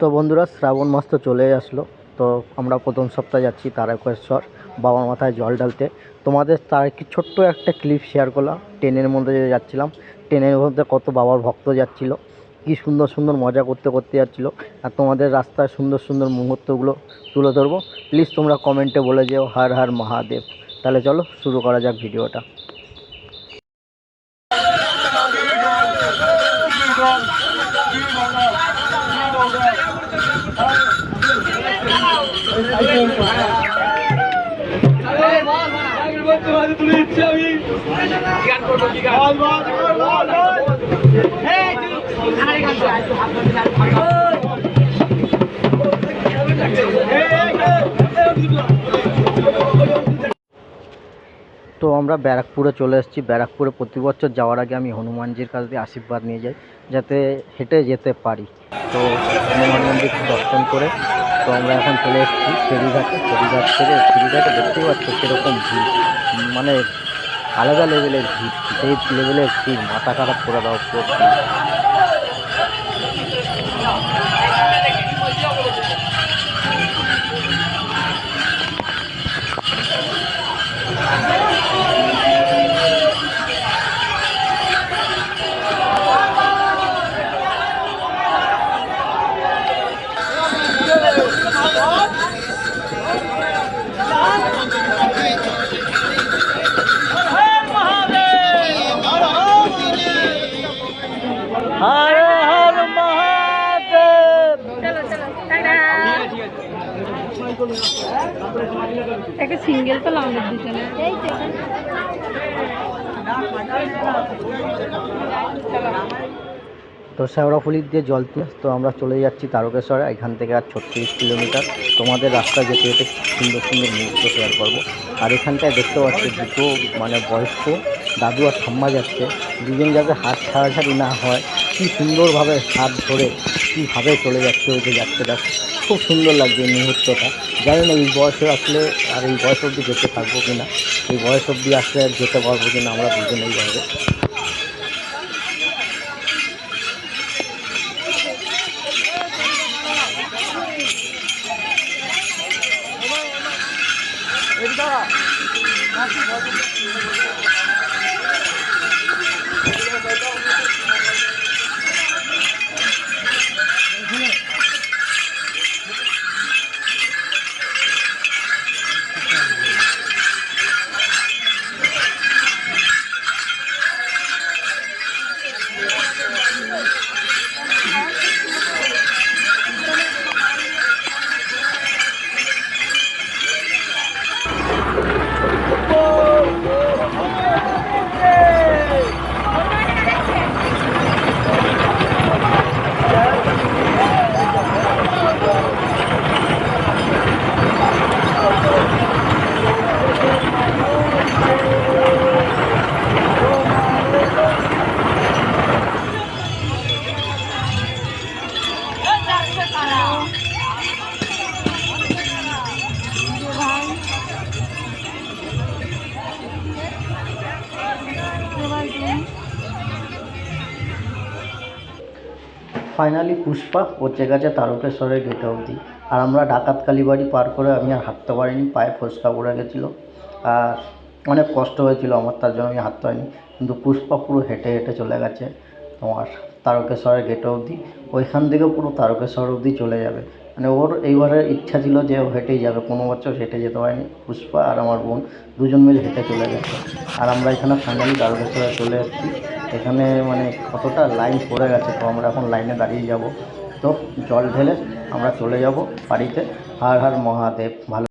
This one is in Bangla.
তো বন্ধুরা, শ্রাবণ মাস তো চলে আসলো। তো আমরা প্রথম সপ্তাহে যাচ্ছি তারকেশ্বর, বাবার মাথায় জল ঢালতে। তোমাদের তার কি ছোট্ট একটা ক্লিপ শেয়ার করলাম। ট্রেনের মধ্যে যাচ্ছিলাম, ট্রেনের মধ্যে কত বাবার ভক্ত যাচ্ছিল। কি সুন্দর সুন্দর মজা করতে করতে যাচ্ছিল। আর তোমাদের রাস্তায় সুন্দর সুন্দর মুহূর্তগুলো তুলে ধরবো। প্লিজ তোমরা কমেন্টে বলে যেও, হার হার মহাদেব। তাহলে চলো, শুরু করা যাক ভিডিওটা। তো আমরা ব্যারাকপুরে চলে এসেছি। ব্যারাকপুরে প্রতি বছর যাওয়ার আগে আমি হনুমানজির কাছ দিয়ে আশীর্বাদ নিয়ে যাই, যাতে হেঁটে যেতে পারি। তো হনুমান মন্দির দর্শন করে তো আমরা এখন চলে এসেছি ফেরিঘাটে। ফেরিঘাট থেকে ফেরিঘাটে দেখতেই পাচ্ছি কীরকম ভিড়। মানে আলাদা লেভেলের ভিড়। সেই লেভেলের ভিড়। মাথা খারাপ করে দাও, পুরো ভিড়। একটা সিঙ্গেল তো লাউন্ডার দুজনে তো শ্যাওড়াফুলির দিয়ে জল তুলে, তো আমরা চলে যাচ্ছি তারকেশ্বরে, এখান থেকে আর ছত্রিশ কিলোমিটার। তোমাদের রাস্তা যেতে যেতে সুন্দর সুন্দর মুহূর্ত শেয়ার করব। আর এখানটায় দেখতে পাচ্ছি দুটো মানে বয়স্ক দাদু আর ঠাম্মা যাচ্ছে। দুজন যাতে হাত ছাড়াছাড়ি না হয়, কী সুন্দরভাবে হাত ধরে কীভাবে চলে যাচ্ছে ওই যে যাচ্ছে যাচ্ছে খুব সুন্দর লাগছে মুহূর্তটা। জানি না এই বয়সে আসলে আর এই বয়স অবধি যেতে থাকব কি না এই বয়স অবধি আসলে আর যেতে পারব কি না আমরা দুজনেই যাব ফাইনালি পুষ্পা পৌঁছে গেছে তারকেশ্বরের গেটে অবধি। আর আমরা ডাকাত কালীবাড়ি পার করে আমি আর হাঁটতে পারিনি, পায়ে ফসকা পড়ে গেছিল। আর অনেক কষ্ট হয়েছিল আমার, তার জন্য আমি হাঁটতে পারিনি। কিন্তু পুষ্পা পুরো হেঁটে হেঁটে চলে গেছে তোমার তারকেশ্বরের গেটে অবধি। ওইখান থেকে পুরো তারকেশ্বর অবধি চলে যাবে। মানে ওর এইবারের ইচ্ছা ছিল যে ও হেঁটেই যাবে, কোনো বছর হেঁটে যেতে পারেনি। পুষ্পা আর আমার বোন দুজন মিলে হেঁটে চলে গেছে। আর আমরা এখানে ফাইনালি তারকেশ্বরে চলে এসেছি। এখানে মানে কতটা লাইন পড়ে গেছে, তো আমরা এখন লাইনে দাঁড়িয়ে যাব। তো জল ঢেলে আমরা চলে যাব বাড়িতে। হার হার মহাদেব, ভালো